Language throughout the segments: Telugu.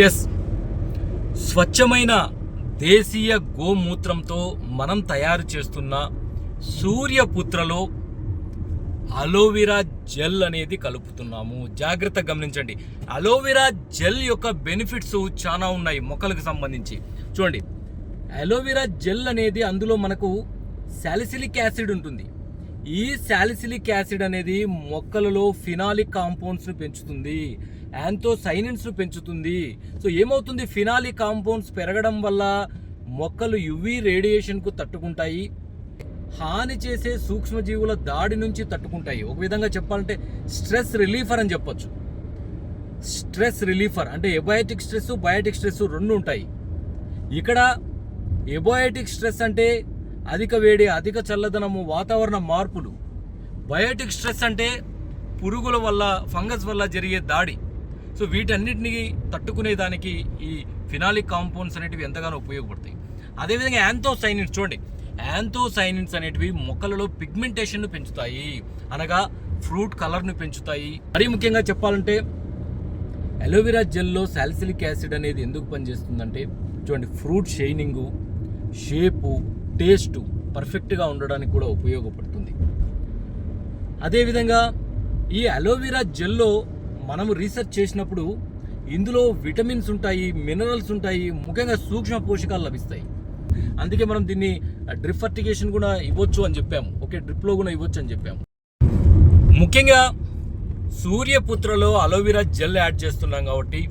ఎస్ స్వచ్ఛమైన దేశీయ గోమూత్రంతో మనం తయారు చేస్తున్న సూర్యపుత్రలో అలోవెరా జెల్ అనేది కలుపుతున్నాము. జాగ్రత్త గమనించండి. అలోవెరా జెల్ యొక్క బెనిఫిట్స్ చాలా ఉన్నాయి మొక్కలకు సంబంధించి. చూడండి. అలోవెరా జెల్ అనేది అందులో మనకు సాలిసిలిక్ యాసిడ్ ఉంటుంది. ఈ సాలిసిలిక్ యాసిడ్ అనేది మొక్కలలో ఫినాలిక్ కాంపౌండ్స్ను పెంచుతుంది యాంథోసైనిన్స్ను పెంచుతుంది. సో ఏమవుతుంది? ఫినాలిక్ కాంపౌండ్స్ పెరగడం వల్ల మొక్కలు యువీ రేడియేషన్కు తట్టుకుంటాయి హాని చేసే సూక్ష్మజీవుల దాడి నుంచి తట్టుకుంటాయి. ఒక విధంగా చెప్పాలంటే స్ట్రెస్ రిలీఫర్ అని చెప్పొచ్చు. స్ట్రెస్ రిలీఫర్ అంటే ఎబయాటిక్ స్ట్రెస్ బయాటిక్ స్ట్రెస్ రెండు ఉంటాయి. ఇక్కడ ఎబయాటిక్ స్ట్రెస్ అంటే అధిక వేడి అధిక చల్లదనము వాతావరణ మార్పులు. బయోటిక్ స్ట్రెస్ అంటే పురుగుల వల్ల ఫంగస్ వల్ల జరిగే దాడి. సో వీటన్నిటిని తట్టుకునే దానికి ఈ ఫినాలిక్ కాంపౌండ్స్ అనేటివి ఎంతగానో ఉపయోగపడతాయి. అదేవిధంగా యాంతోసైనిన్స్ చూడండి. యాంతోసైనిన్స్ అనేటివి మొక్కలలో పిగ్మెంటేషన్ను పెంచుతాయి. అనగా ఫ్రూట్ కలర్ను పెంచుతాయి. మరీ ముఖ్యంగా చెప్పాలంటే అలోవెరా జెల్లో సాలిసిలిక్ యాసిడ్ అనేది ఎందుకు పనిచేస్తుందంటే చూడండి ఫ్రూట్ షైనింగు షేపు టేస్ట్ పర్ఫెక్ట్గా ఉండడానికి కూడా ఉపయోగపడుతుంది. అదేవిధంగా ఈ అలోవెరా జెల్లో మనము రీసెర్చ్ చేసినప్పుడు ఇందులో విటమిన్స్ ఉంటాయి మినరల్స్ ఉంటాయి ముఖ్యంగా సూక్ష్మ పోషకాలు లభిస్తాయి. అందుకే మనం దీన్ని డ్రిప్ ఫర్టిగేషన్ కూడా ఇవ్వచ్చు అని చెప్పాము. ఓకే డ్రిప్లో కూడా ఇవ్వచ్చు అని చెప్పాము. ముఖ్యంగా సూర్యపుత్రలో అలోవెరా జెల్ యాడ్ చేస్తున్నాం కాబట్టి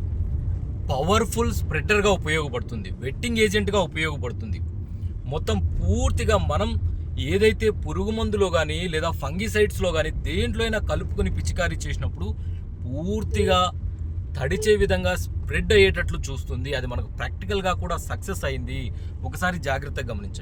పవర్ఫుల్ స్ప్రెడర్గా ఉపయోగపడుతుంది వెట్టింగ్ ఏజెంట్గా ఉపయోగపడుతుంది. మొత్తం పూర్తిగా మనం ఏదైతే పురుగు మందులో కానీ లేదా ఫంగిసైడ్స్లో కానీ దేంట్లో అయినా కలుపుకొని పిచికారీ చేసినప్పుడు పూర్తిగా తడిచే విధంగా స్ప్రెడ్ అయ్యేటట్లు చూస్తుంది. అది మనకు ప్రాక్టికల్గా కూడా సక్సెస్ అయింది. ఒకసారి జాగ్రత్తగా గమనించండి.